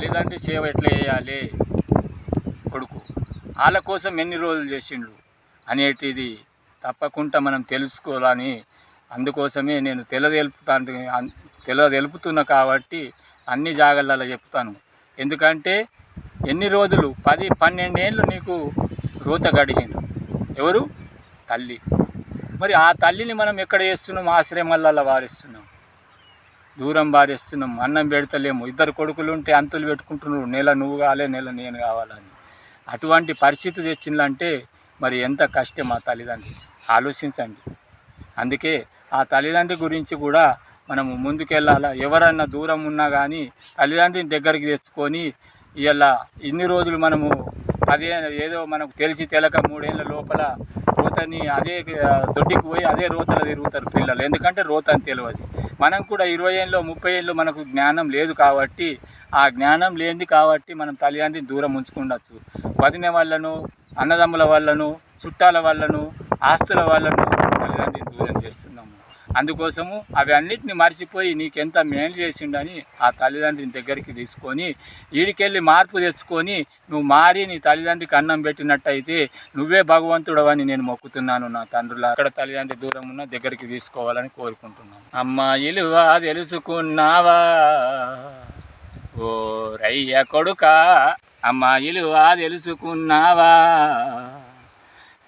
తల్లిదండ్రి సేవ ఎట్లా చేయాలి? కొడుకు వాళ్ళ కోసం ఎన్ని రోజులు చేసిండు అనేటిది తప్పకుండా మనం తెలుసుకోవాలని అందుకోసమే నేను తెలదెలుపుతాను తెలదెలుపుతున్నా కాబట్టి అన్ని జాగాలలో చెప్తాను. ఎందుకంటే ఎన్ని రోజులు? పది పన్నెండేళ్ళు నీకు రూత గడిగిండు ఎవరు? తల్లి. మరి ఆ తల్లిని మనం ఎక్కడ చేస్తున్నాం? ఆశ్రమాలలో వారిస్తున్నాం. దూరం బారేస్తున్నాం అన్నం పెడతలేము. ఇద్దరు కొడుకులు ఉంటే అంతులు పెట్టుకుంటున్నారు. నెల నువ్వు కావాలి నెల నేను కావాలని. అటువంటి పరిస్థితి తెచ్చిందంటే మరి ఎంత కష్టం ఆ తల్లిదండ్రి. ఆలోచించండి. అందుకే ఆ తల్లిదండ్రి గురించి కూడా మనము ముందుకెళ్ళాలా? ఎవరన్నా దూరం ఉన్నా కానీ తల్లిదండ్రిని దగ్గరికి తెచ్చుకొని ఇలా ఇన్ని రోజులు మనము అదే ఏదో మనకు తెలిసి తెలక మూడేళ్ళ లోపల రోతని అదే దొడ్డికి పోయి అదే రోతలు తిరుగుతారు పిల్లలు. ఎందుకంటే రోత అని తెలియదు. మనం కూడా ఇరవై ఏళ్ళు ముప్పై ఏళ్ళు మనకు జ్ఞానం లేదు కాబట్టి ఆ జ్ఞానం లేనిది కాబట్టి మనం తల్లిదండ్రిని దూరం ఉంచుకుండొచ్చు. వదిన వాళ్ళను అన్నదమ్ముల వాళ్ళను చుట్టాల వాళ్ళను ఆస్తుల వాళ్ళను తల్లిదండ్రిని దూరం చేస్తున్నాము. అందుకోసము అవి మర్చిపోయి నీకెంత మేలు చేసిండని ఆ తల్లిదండ్రిని దగ్గరికి తీసుకొని ఈడికెళ్ళి మార్పు తెచ్చుకొని నువ్వు మారి నీ తల్లిదండ్రికి అన్నం పెట్టినట్టయితే నువ్వే భగవంతుడవని నేను మొక్కుతున్నాను నా తండ్రుల అక్కడ తల్లిదండ్రి దూరం ఉన్న దగ్గరికి తీసుకోవాలని కోరుకుంటున్నాను. అమ్మ ఇలువ తెలుసుకున్నావా? ఓ రయ్య కొడుక అమ్మ ఇలువ తెలుసుకున్నావా?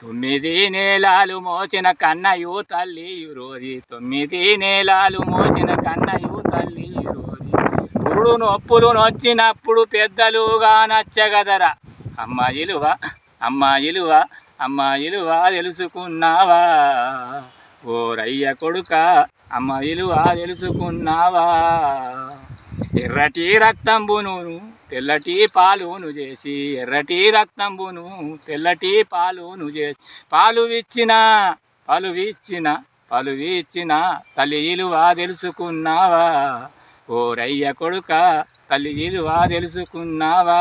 తొమ్మిది నేలాలు మోసిన కన్నయు తల్లి ఈరోజు. తొమ్మిది నేలాలు మోసిన కన్నయు తల్లి ఈరోజు. పురుడు నొప్పులు నొచ్చినప్పుడు పెద్దలుగా నచ్చగదరా. అమ్మ ఇలువ అమ్మ ఇలువ అమ్మ ఇలువ తెలుసుకున్నావా? ఓ రయ్య కొడుక అమ్మ ఇలువ తెలుసుకున్నావా? ఎర్రటి రక్తంబును తెల్లటి పాలును చేసి ఎర్రటి రక్తంబును తెల్లటి పాలును చేసి పాలు ఇచ్చిన పాలు ఇచ్చిన పాలు ఇచ్చిన తల్లి ఇలువా తెలుసుకున్నావా? ఓ రయ్య కొడుక తల్లి ఇలువా తెలుసుకున్నావా?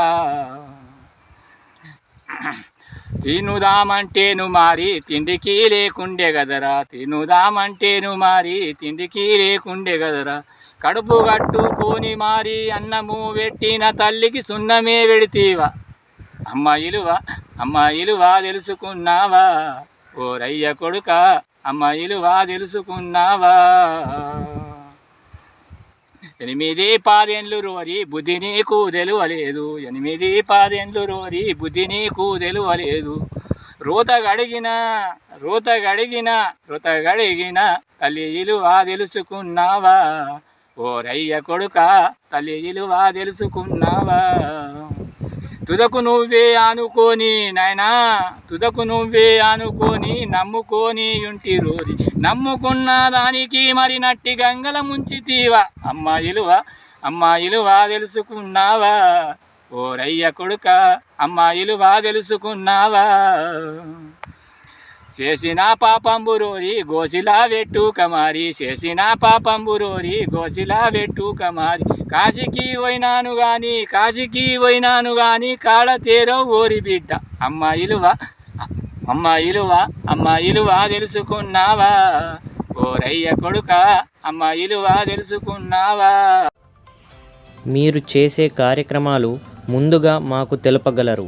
తినుదామంటేను మారి తిండికి లేకుండే గదరా. తినుదామంటేను మారి తిండికి లేకుండే గదరా. కడుపు కట్టుకొని మారి అన్నము పెట్టిన తల్లికి సున్నమే పెడితీవా అమ్మ ఇలువ అమ్మ ఇలువ తెలుసుకున్నావా. ఓ రయ్య కొడుక అమ్మ ఇలువ తెలుసుకున్నావా. ఎనిమిది పాదెండ్లు రోరి బుద్ధి నీకు తెలువలేదు. ఎనిమిది పాదెండ్లు రోరి బుద్ధి నీకు తెలువలేదు. రోత గడిగిన రోత గడిగిన రోత గడిగిన తల్లి ఇలువ తెలుసుకున్నావా? ఓ రయ్య కొడుక తల్లి ఇలువ తెలుసుకున్నావా? తుదకు నువ్వే ఆనుకొని నాయనా తుదకు నువ్వే ఆనుకొని నమ్ముకొని ఉంటి రోజు నమ్ముకున్న దానికి మరి నట్టి గంగల ముంచితీవా అమ్మ ఇలువ అమ్మ ఇలువ తెలుసుకున్నావా? ఓ రయ్య కొడుక అమ్మ ఇలువ తెలుసుకున్నావా? చేసిన పాపంబురోరి గోసిలా వెట్టు కమారి. చేసిన పాపంబురోరి గోసిలా వెట్టు కమారి. కాశీకి పోయినాను గాని కాశీకి పోయినాను గాని కాడ తేరో ఓరి బిడ్డ. అమ్మ ఇలువ అమ్మ ఇలువ అమ్మ ఇలువ తెలుసుకున్నావా? ఓ రయ్య కొడుక అమ్మ ఇలువ తెలుసుకున్నావా? మీరు చేసే కార్యక్రమాలు ముందుగా మాకు తెలపగలరు.